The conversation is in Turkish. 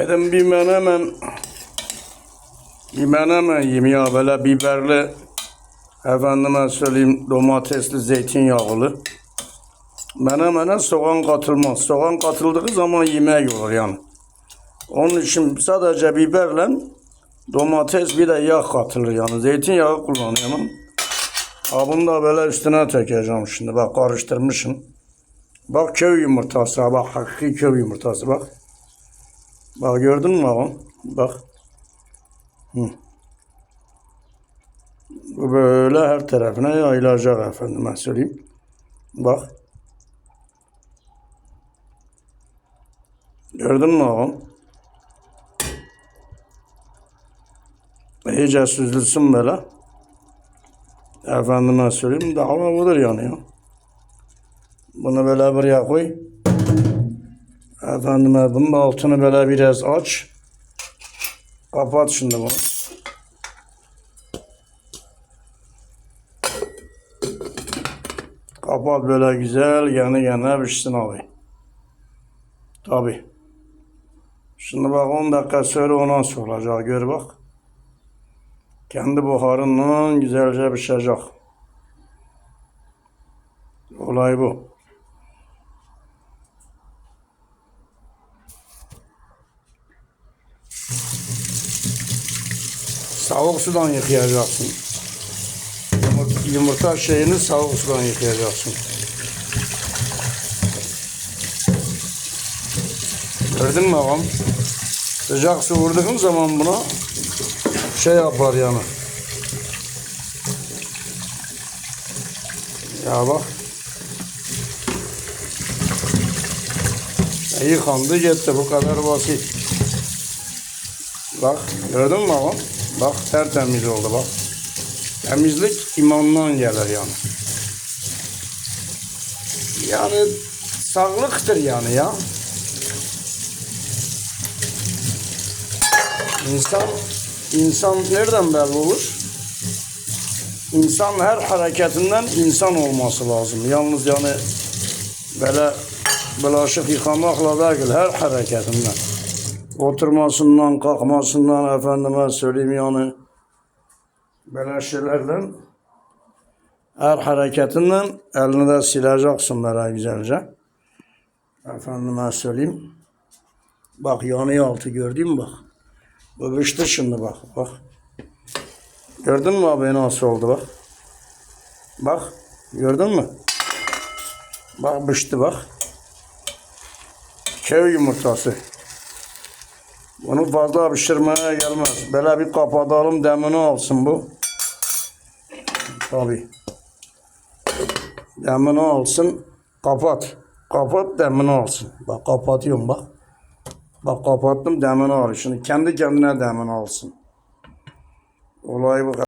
Dedim bir menemen bir menemen yiyeyim ya böyle biberli efendime söyleyeyim domatesli zeytinyağlı. Menemene soğan katılmaz. Soğan katıldığı zaman yemek olur yani. Onun için sadece biberle domates bir de yağ katılır yani. Zeytinyağı kullanıyorum. Ha bunu da böyle üstüne tökeceğim şimdi. Bak karıştırmışım. Bak köy yumurtası. Bak hakiki köy yumurtası bak. Bak gördün mü bak? Bak. Hı. Böyle her tarafına yayılacak efendime söyleyeyim. Bak. Gördün mü ağam? İyice süzülsün böyle. Efendime söyleyeyim daha budur yani ya. Bunu böyle buraya koy. Efendime bunun altını böyle biraz aç. Kapat şimdi bunu. Kapat böyle güzel yanı yana pişsin abi. Tabi. Şimdi bak 10 dakika sonra ona olacak gör bak. Kendi buharından güzelce pişecek. Olay bu. Soğuk sudan yıkayacaksın. Yumurta, şeyini soğuk sudan yıkayacaksın. Gördün mü ağam? Sıcak su vurduğun zaman buna şey yapar yani. Ya bak. Yıkandı gitti bu kadar basit. Bak gördün mü ağam? Bak tertemiz oldu bak. Temizlik imandan gelir yani. Yani sağlıktır yani ya. İnsan insan nereden belli olur? İnsan her hareketinden insan olması lazım. Yalnız yani böyle bulaşık yıkamakla değil her hareketinden. Oturmasından, kalkmasından efendime söyleyeyim yani böyle şeylerden her hareketinden elini de sileceksin böyle güzelce. Efendime söyleyeyim. Bak yanıyor altı gördün mü bak. Pişti şimdi bak. Bak. Gördün mü abi nasıl oldu bak. Bak. Gördün mü? Bak pişti bak. Köy yumurtası. Bunu fazla pişirmeye gelmez. Böyle bir kapatalım demini alsın bu. Tabi. Demini alsın. Kapat. Kapat demini alsın. Bak kapatıyorum bak. Bak kapattım demini al. Şimdi kendi kendine demini alsın. Olay bu.